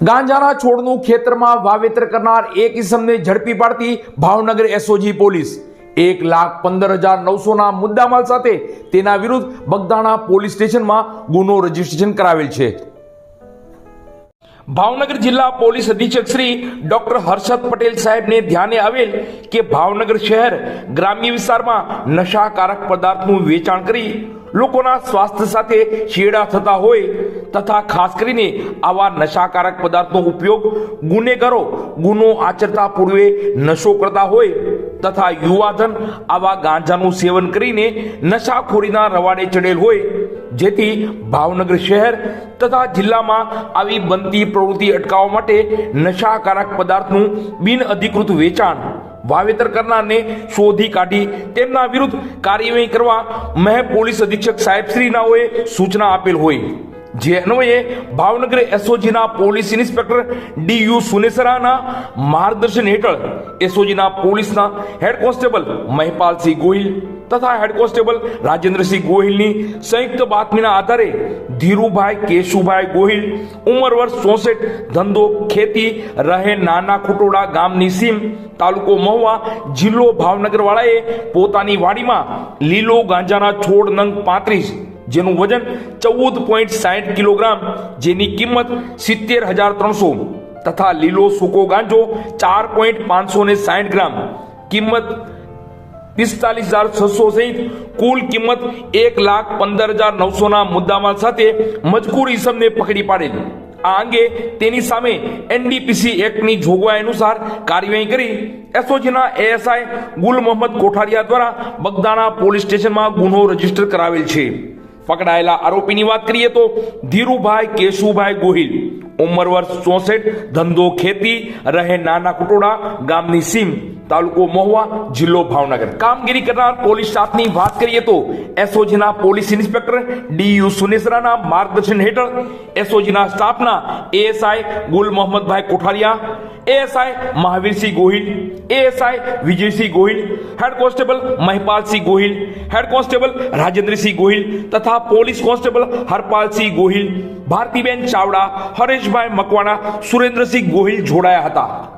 ગાંજાના છોડનું ખેતરમાં વાવેતર કરનાર એક ઇસમને ઝડપી પાડતી ભાવનગર એસઓજી પોલીસ. એક લાખ પંદર હજાર નવસોના મુદ્દામાલ સાથે તેના વિરુદ્ધ બગદાણા પોલીસ સ્ટેશનમાં ગુનો રજીસ્ટ્રેશન કરાવેલ છે. ભાવનગર જિલ્લા પોલીસ અધિક્ષક શ્રી ડોક્ટર હર્ષદ પટેલ સાહેબને ધ્યાને આવેલ કે ભાવનગર શહેર ગ્રામ્ય વિસ્તારમાં નશાકારક પદાર્થનું વેચાણ કરી લોકોના સ્વાસ્થ્ય સાથે છેડા થતા હોય તથા ખાસ કરીને આવા નશાકારક પદાર્થનો ઉપયોગ ગુનેગારો, ગુનો આચરતા પૂર્વે નશો કરતા હોય તથા યુવાધન આવા ગાંજાનું સેવન કરીને નશાખોરીના રવાડે ચડેલ હોય, જેથી ભાવનગર શહેર તથા જિલ્લામાં આવી બનતી પ્રવૃત્તિ અટકાવવા માટે નશાકારક પદાર્થનું બિનઅધિકૃત વેચાણ વાવેતર કરનારને શોધી કાઢી તેમના વિરુદ્ધ કાર્યવાહી કરવા મહે પોલીસ અધિક્ષક સાહેબશ્રીનાઓએ સૂચના આપેલ હોય. જે અન્વયે ભાવનગર એસઓજીના પોલીસ ઇન્સ્પેક્ટર ડી યુ સુનેસરાના માર્ગદર્શન હેઠળ એસઓજીના પોલીસના હેડ કોન્સ્ટેબલ મહિપાલસિંહ ગોહિલ તથા હેડ કોન્સ્ટેબલ રાજેન્દ્રસિંહ ગોહિલની સંયુક્ત બાતમીના આધારે ધીરુભાઈ કેશુભાઈ ગોહિલ, ઉંમર વર્ષ ચોસઠ, ધંધો, ખેતી, રહે નાના ખુટોડા ગામની સીમ, તાલુકો મહુવા, જિલ્લો ભાવનગરવાળાએ પોતાની વાડીમાં લીલો ગાંજાના છોડ નંગ પાંત્રીસ જેનું વજન ચૌદ પોઈન્ટ સાઠ કિલોગ્રામ, જેની કિંમત સિત્તેર હજાર ત્રણસો તથા લીલો સૂકો ગાંજો ચાર પોઈન્ટ પાંચસો ને સાઠ ગ્રામ. કિંમત પિસ્તાલીસ હજાર છસો સહિત કુલ કિંમત એક લાખ પંદર હજાર નવસોના મુદ્દામાલ સાથે મજકૂર ઇસમને પકડી પાડેલ. આ અંગે તેની સામે એનડીપીસી એક્ટની જોગવાઈ અનુસાર કાર્યવાહી કરી એસઓજીના એએસઆઈ ગુલ મોહમ્મદ કોઠારિયા દ્વારા બગદાણા પોલીસ સ્ટેશનમાં ગુનો રજિસ્ટર કરાવેલ છે. પકડાયેલા આરોપીની વાત કરીએ તો ધીરુભાઈ કેશુભાઈ ગોહિલ. ઉંમર વર્ષ ચોસઠ, ધંધો ખેતી, રહે નાના કુટોડા ગામની સીમ. તાલુકો મહુવા જિલ્લો ભાવનગર કામગીરી કરનાર પોલીસ સ્ટાફની વાત કરીએ તો એસઓજીના પોલીસ ઇન્સ્પેક્ટર ડી યુ સુનેસરાના માર્ગદર્શન હેઠળ એસઓજીના સ્ટાફના ASI Gul Mohammadbhai Kothariya ASI Mahavirsinh Gohil ASI Vijaysinh Gohil head constable Mahipalsinh Gohil head constable Rajendrasinh Gohil તથા પોલીસ કોન્સ્ટેબલ હરપાલસિંહ ગોહિલ ભારતીબેન ચાવડા હરેશભાઈ મકવાણા સુરેન્દ્રસિંહ ગોહિલ જોડાયા હતા